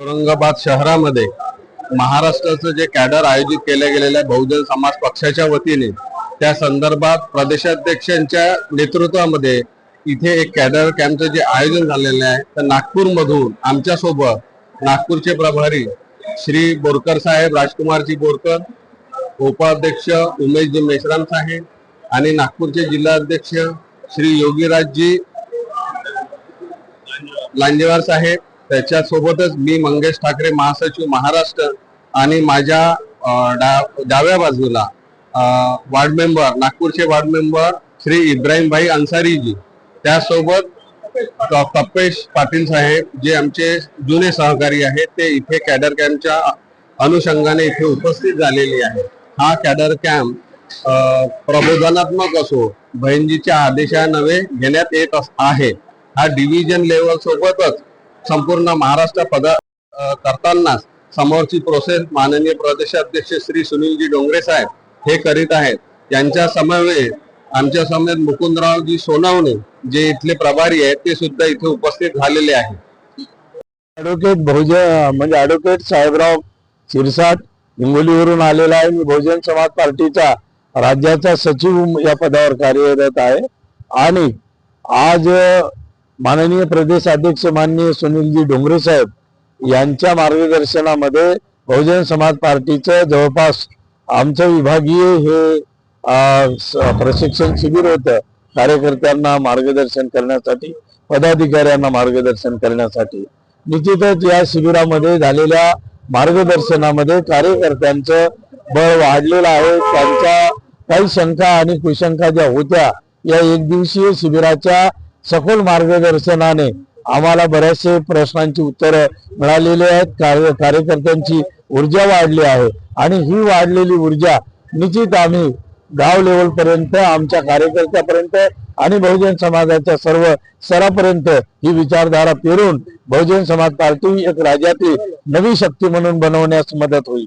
औरंगाबाद शहरामध्ये महाराष्ट्राचं जे कॅडर आयोजित केले गेलेलं आहे बहुजन समाज पक्षाच्या वतीने त्या संदर्भात प्रदेशाध्यक्षांच्या नेतृत्वामध्ये इथे एक कॅडर कॅम्पचं जे आयोजन झालेलं आहे तर नागपूरमधून आमच्यासोबत नागपूरचे प्रभारी श्री बोरकर साहेब राजकुमारजी बोरकर उपाध्यक्ष उमेशजी मेश्राम साहेब आणि नागपूरचे जिल्हाध्यक्ष श्री योगीराजजी लांजेवार साहेब त्याच्यासोबतच मी मंगेश ठाकरे महासचिव महाराष्ट्र आणि माझ्या डा- डाव्या बाजूला वार्ड मेंबर नागपूरचे वार्ड मेंबर श्री इब्राहिमभाई अन्सारीजी त्यासोबत क- कप्पेश पाटील साहेब जे आमचे जुने सहकारी आहेत ते इथे कॅडर कॅम्पच्या अनुषंगाने इथे उपस्थित झालेले आहे हा कॅडर कॅम्प प्रबोधनात्मक असो बहिणजीच्या आदेशानवे घेण्यात येत अस- आहे. हा डिव्हिजन लेवल सोबतच संपूर्ण महाराष्ट्र पद करतानाच करताना समोरची प्रोसेस माननीय प्रदेशाध्यक्ष श्री सुनीलजी डोंगरे साहेब हे करीत आहेत. यांच्या समवेत आमच्या समेत मुकुंदरावजी सोनावणे जे इथले प्रभारी आहेत ते सुद्धा इथे उपस्थित झालेले आहेत. ऍडव्होकेट बहुजन म्हणजे ऍडव्होकेट साहेबराव शिरसाट हिंगोलीवरून आलेला आहे. मी बहुजन समाज पार्टीचा राज्याचा सचिव या पदावर कार्यरत आहे. आणि आज माननीय प्रदेश अध्यक्ष माननीय सुनीलजी डोंगरे साहेब यांच्या मार्गदर्शनामध्ये बहुजन समाज पार्टीचं जवळपास आमचं विभागीय हे प्रशिक्षण शिबिर होतं कार्यकर्त्यांना मार्गदर्शन करण्यासाठी पदाधिकाऱ्यांना मार्गदर्शन करण्यासाठी. निश्चितच या शिबिरामध्ये झालेल्या मार्गदर्शनामध्ये कार्यकर्त्यांचं बळ वाढलेलं आहे. त्यांच्या काही शंका आणि कुशंका ज्या होत्या या एक दिवसीय शिबिराच्या सखोल मार्गदर्शनाने आम्हाला बऱ्याचशे प्रश्नांची उत्तरं मिळालेली आहेत. कार्य कार्यकर्त्यांची ऊर्जा वाढली आहे. आणि ही वाढलेली ऊर्जा निश्चित आम्ही गाव लेवल पर्यंत आमच्या कार्यकर्त्यापर्यंत आणि बहुजन समाजाच्या सर्व स्तरापर्यंत ही विचारधारा पेरून बहुजन समाज पार्टी एक राज्यातील नवी शक्ती म्हणून बनवण्यास मदत होईल.